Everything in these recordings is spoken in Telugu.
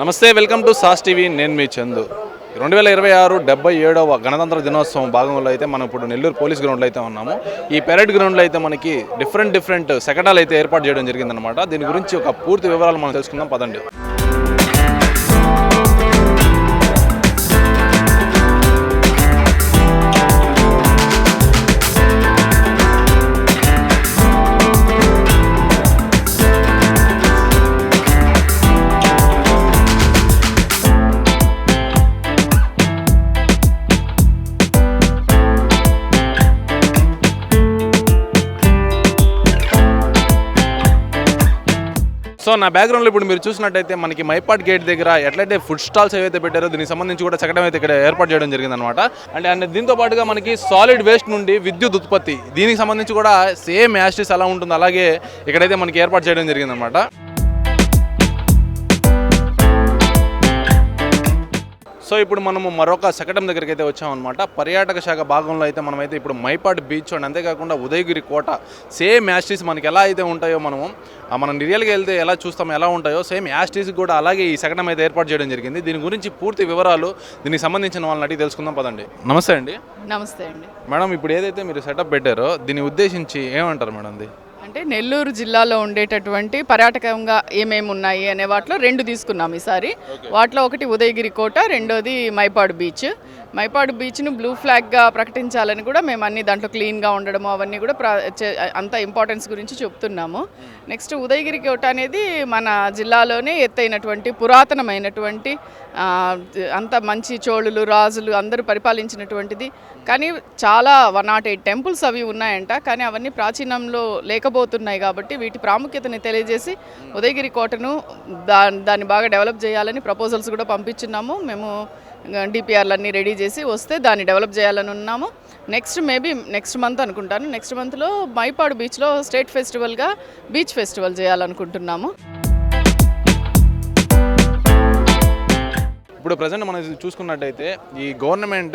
నమస్తే వెల్కమ్ టు సాస్ టీవీ. నేను మీ చందు. రెండు వేల ఇరవై ఆరు డెబ్బై ఏడవ గణతంత్ర దినోత్సవం భాగంలో అయితే మనం ఇప్పుడు నెల్లూరు పోలీస్ గ్రౌండ్లో అయితే ఉన్నాము. ఈ పెరడ్ గ్రౌండ్లో అయితే మనకి డిఫరెంట్ డిఫరెంట్ శకటాలు అయితే ఏర్పాటు చేయడం జరిగిందనమాట దీని గురించి ఒక పూర్తి వివరాలు మనం తెలుసుకుందాం. పదండి. సో నా బ్యాక్గ్రౌండ్లో ఇప్పుడు మీరు చూసినట్టయితే మనకి మైపాట్ గేట్ దగ్గర ఎట్లయితే ఫుడ్ స్టాల్స్ ఏవైతే పెట్టారో దీనికి సంబంధించి కూడా చక్కడం అయితే ఇక్కడ ఏర్పాటు చేయడం జరిగిందనమాట అంటే అండ్ దీంతో పాటుగా మనకి సాలిడ్ వేస్ట్ నుండి విద్యుత్ ఉత్పత్తి దీనికి సంబంధించి కూడా సేమ్ యాస్టిస్ ఎలా ఉంటుంది. అలాగే ఇక్కడైతే మనకి ఏర్పాటు చేయడం జరిగిందనమాట సో ఇప్పుడు మనము మరొక శకటం దగ్గరికి అయితే వచ్చామన్నమాట. పర్యాటక శాఖ భాగంలో అయితే మనమైతే ఇప్పుడు మైపాడు బీచ్ అండ్ అంతేకాకుండా ఉదయగిరి కోట సేమ్ యాస్టీస్ మనకి ఎలా అయితే ఉంటాయో మనము మనం రియల్గా వెళ్తే ఎలా చూస్తామో ఎలా ఉంటాయో సేమ్ యాస్టీస్ కూడా అలాగే ఈ శకటం అయితే ఏర్పాటు చేయడం జరిగింది. దీని గురించి పూర్తి వివరాలు దీనికి సంబంధించిన వాళ్ళని అడిగి తెలుసుకుందాం పదండి. నమస్తే అండి. నమస్తే అండి. మేడం ఇప్పుడు ఏదైతే మీరు సెటప్ పెట్టారో దీన్ని ఉద్దేశించి ఏమంటారు మేడం అంటే నెల్లూరు జిల్లాలో ఉండేటటువంటి పర్యాటకంగా ఏమేమి ఉన్నాయి అనే వాటిలో రెండు తీసుకున్నాం ఈసారి. వాటిలో ఒకటి ఉదయగిరి కోట రెండోది మైపాడు బీచ్. మైపాడు బీచ్ను బ్లూ ఫ్లాగ్గా ప్రకటించాలని కూడా మేము అన్ని దాంట్లో క్లీన్గా ఉండడము అవన్నీ కూడా అంత ఇంపార్టెన్స్ గురించి చెప్తున్నాము. నెక్స్ట్ ఉదయగిరి కోట అనేది మన జిల్లాలోనే ఎత్తైనటువంటి పురాతనమైనటువంటి అంత మంచి చోళులు రాజులు అందరూ పరిపాలించినటువంటిది. కానీ చాలా వన్ నాట్ ఎయిట్ టెంపుల్స్ అవి ఉన్నాయంట. కానీ అవన్నీ ప్రాచీనంలో లేకపోతున్నాయి కాబట్టి వీటి ప్రాముఖ్యతని తెలియజేసి ఉదయగిరి కోటను దా దాన్ని బాగా డెవలప్ చేయాలని ప్రపోజల్స్ కూడా పంపించున్నాము. మేము డిపిఆర్లన్నీ రెడీ చేసి వస్తే దాన్ని డెవలప్ చేయాలని ఉన్నాము. నెక్స్ట్ మేబీ నెక్స్ట్ మంత్ అనుకుంటాను. నెక్స్ట్ మంత్లో మైపాడు బీచ్లో స్టేట్ ఫెస్టివల్గా బీచ్ ఫెస్టివల్ చేయాలనుకుంటున్నాము. ఇప్పుడు ప్రజెంట్ మనం చూసుకున్నట్టయితే ఈ గవర్నమెంట్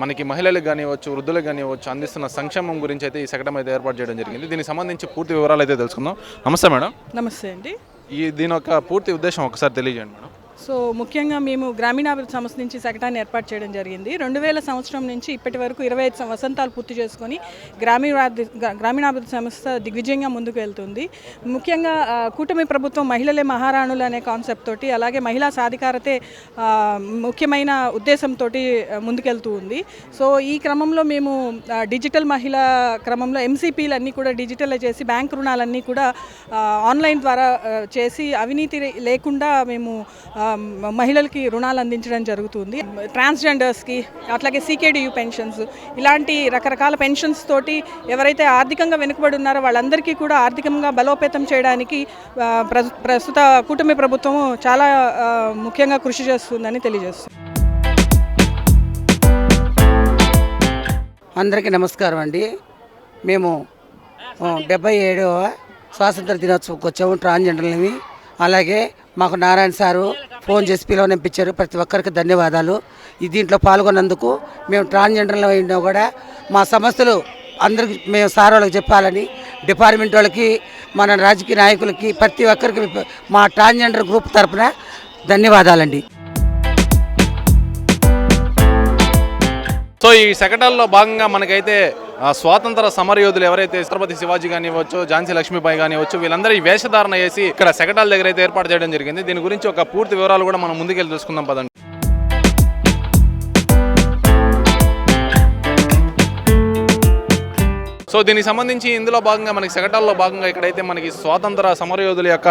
మనకి మహిళలకు కానివ్వచ్చు వృద్ధులకు కానివ్వచ్చు అందిస్తున్న సంక్షేమం గురించి అయితే ఈ శకటం అయితే ఏర్పాటు చేయడం జరిగింది. దీనికి సంబంధించి పూర్తి వివరాలు అయితే తెలుసుకుందాం. నమస్తే మేడం. నమస్తే అండి. ఈ దీని యొక్క పూర్తి ఉద్దేశం ఒకసారి తెలియజేయండి మేడం. సో ముఖ్యంగా మేము గ్రామీణాభివృద్ధి సంస్థ నుంచి శకటాన్ని ఏర్పాటు చేయడం జరిగింది. రెండు వేల సంవత్సరం నుంచి ఇప్పటి వరకు ఇరవై ఐదు వసంతాలు పూర్తి చేసుకొని గ్రామీణాభి గ్రామీణాభివృద్ధి సంస్థ దిగ్విజయంగా ముందుకు వెళ్తుంది. ముఖ్యంగా కూటమి ప్రభుత్వం మహిళలే మహారాణులు అనే కాన్సెప్ట్ తోటి అలాగే మహిళా సాధికారతే ముఖ్యమైన ఉద్దేశంతో ముందుకెళ్తూ ఉంది. సో ఈ క్రమంలో మేము డిజిటల్ మహిళా క్రమంలో ఎంసీపీలు అన్నీ కూడా డిజిటల్ చేసి బ్యాంక్ రుణాలన్నీ కూడా ఆన్లైన్ ద్వారా చేసి అవినీతి లేకుండా మేము మహిళలకి రుణాలు అందించడం జరుగుతుంది. ట్రాన్స్జెండర్స్కి అట్లాగే సీకేడియూ పెన్షన్స్ ఇలాంటి రకరకాల పెన్షన్స్ తోటి ఎవరైతే ఆర్థికంగా వెనుకబడి ఉన్నారో వాళ్ళందరికీ కూడా ఆర్థికంగా బలోపేతం చేయడానికి ప్ర- ప్రస్తుత కూటమి ప్రభుత్వం చాలా ముఖ్యంగా కృషి చేస్తుందని తెలియజేస్తుంది. అందరికీ నమస్కారం అండి. మేము డెబ్బై ఏడవ స్వాతంత్ర దినోత్సవంకి వచ్చాము ట్రాన్స్జెండర్లని. అలాగే మాకు నారాయణ సారు ఫోన్ చేసి పిలువనిపించారు ప్రతి ఒక్కరికి ధన్యవాదాలు. ఈ దీంట్లో పాల్గొన్నందుకు మేము ట్రాన్స్జెండర్లు అయినా కూడా మా సమస్యలు అందరికి మేము సార్ వాళ్ళకి చెప్పాలని డిపార్ట్మెంట్ వాళ్ళకి మన రాజకీయ నాయకులకి ప్రతి ఒక్కరికి మా ట్రాన్స్జెండర్ గ్రూప్ తరపున ధన్యవాదాలండి. సో ఈ శకటాల్లో భాగంగా మనకైతే స్వాతంత్ర సమరయోధులు ఎవరైతే ఛత్రపతి శివాజీ కానివ్వచ్చు ఝాన్సీ లక్ష్మీబాయి కానివ్వచ్చు వీళ్ళందరూ ఈ వేషధారణ చేసి ఇక్కడ శకటాల దగ్గర అయితే ఏర్పాటు చేయడం జరిగింది. దీని గురించి ఒక పూర్తి వివరాలు కూడా మనం ముందుకెళ్ళి తెలుసుకుందాం పదండి. సో దీనికి సంబంధించి ఇందులో భాగంగా మనకి శకటాల్లో భాగంగా ఇక్కడైతే మనకి స్వాతంత్ర సమరయోధుల యొక్క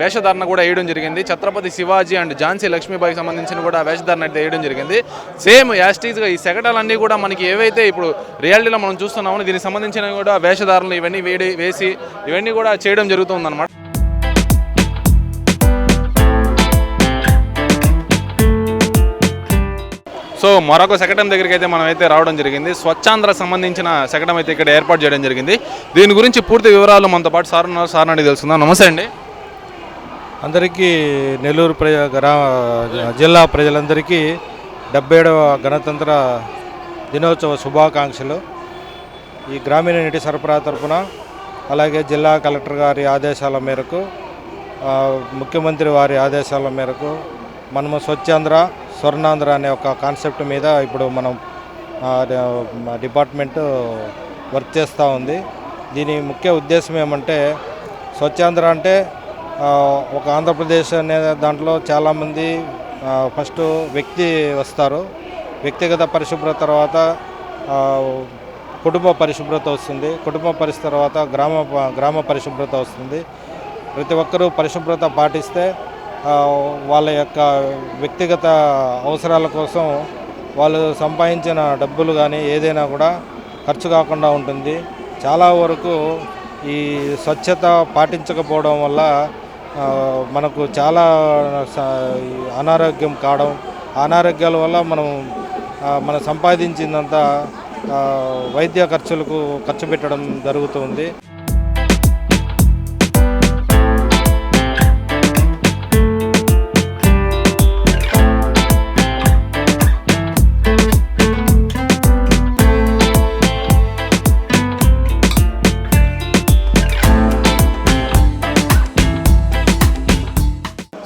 వేషధారణ కూడా వేయడం జరిగింది. ఛత్రపతి శివాజీ అండ్ ఝాన్సీ లక్ష్మీబాయికి సంబంధించిన కూడా వేషధారణ అయితే వేయడం జరిగింది. సేమ్ యాస్టీస్గా ఈ శకటాలన్నీ కూడా మనకి ఏవైతే ఇప్పుడు రియాలిటీలో మనం చూస్తున్నామో దీనికి సంబంధించిన కూడా వేషధారణలు ఇవన్నీ వేడి వేసి ఇవన్నీ కూడా చేయడం జరుగుతుందన్నమాట. సో మరొక శకటం దగ్గరికి అయితే మనం అయితే రావడం జరిగింది. స్వచ్ఛాంధ్ర సంబంధించిన శకటం అయితే ఇక్కడ ఏర్పాటు చేయడం జరిగింది. దీని గురించి పూర్తి వివరాలు మనతో పాటు సార్ ఉన్నారు. సార్ అని తెలుసుకుందాం. నమస్తే అండి. అందరికీ నెల్లూరు ప్రజ గ్రా జిల్లా ప్రజలందరికీ డెబ్బై ఏడవ గణతంత్ర దినోత్సవ శుభాకాంక్షలు. ఈ గ్రామీణ నీటి సరఫరా తరఫున అలాగే జిల్లా కలెక్టర్ గారి ఆదేశాల మేరకు ముఖ్యమంత్రి వారి ఆదేశాల మేరకు మనము స్వచ్ఛాంధ్ర స్వర్ణాంధ్ర అనే ఒక కాన్సెప్ట్ మీద ఇప్పుడు మనం డిపార్ట్మెంట్ వర్క్ చేస్తూ ఉంది. దీని ముఖ్య ఉద్దేశం ఏమంటే స్వచ్ఛాంధ్ర అంటే ఒక ఆంధ్రప్రదేశ్ అనే దాంట్లో చాలామంది ఫస్ట్ వ్యక్తి వస్తారు. వ్యక్తిగత పరిశుభ్రత తర్వాత కుటుంబ పరిశుభ్రత వస్తుంది. కుటుంబ పరిస్థితి తర్వాత గ్రామ గ్రామ పరిశుభ్రత వస్తుంది. ప్రతి ఒక్కరూ పరిశుభ్రత పాటిస్తే వాళ్ళ యొక్క వ్యక్తిగత అవసరాల కోసం వాళ్ళు సంపాదించిన డబ్బులు కానీ ఏదైనా కూడా ఖర్చు కాకుండా ఉంటుంది. చాలా వరకు ఈ స్వచ్ఛత పాటించకపోవడం వల్ల మనకు చాలా అనారోగ్యం కావడం అనారోగ్యాల వల్ల మనం మనం సంపాదించిందంతా వైద్య ఖర్చులకు ఖర్చు పెట్టడం జరుగుతుంది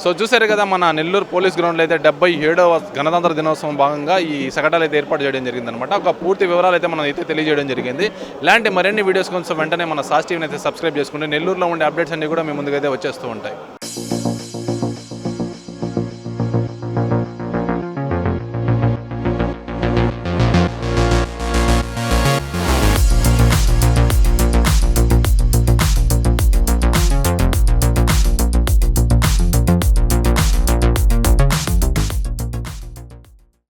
సో చూసారు కదా మన నెల్లూరు పోలీస్ గ్రౌండ్లో అయితే డెబ్బై ఏడవ గణతంత్ర దినోత్సవం భాగంగా ఈ సగటాలు అయితే ఏర్పాటు చేయడం జరిగిందనమాట ఒక పూర్తి వివరాలు అయితే మనం అయితే తెలియజేయడం జరిగింది. ఇలాంటి మరిన్ని వీడియోస్ కోసం వెంటనే మన సాస్ టీవీని అయితే సబ్స్క్రైబ్ చేసుకుంటే నెల్లూరులో ఉండే అప్డేట్స్ అన్ని కూడా మీ ముందుకైతే వచ్చేస్తూ ఉంటాయి.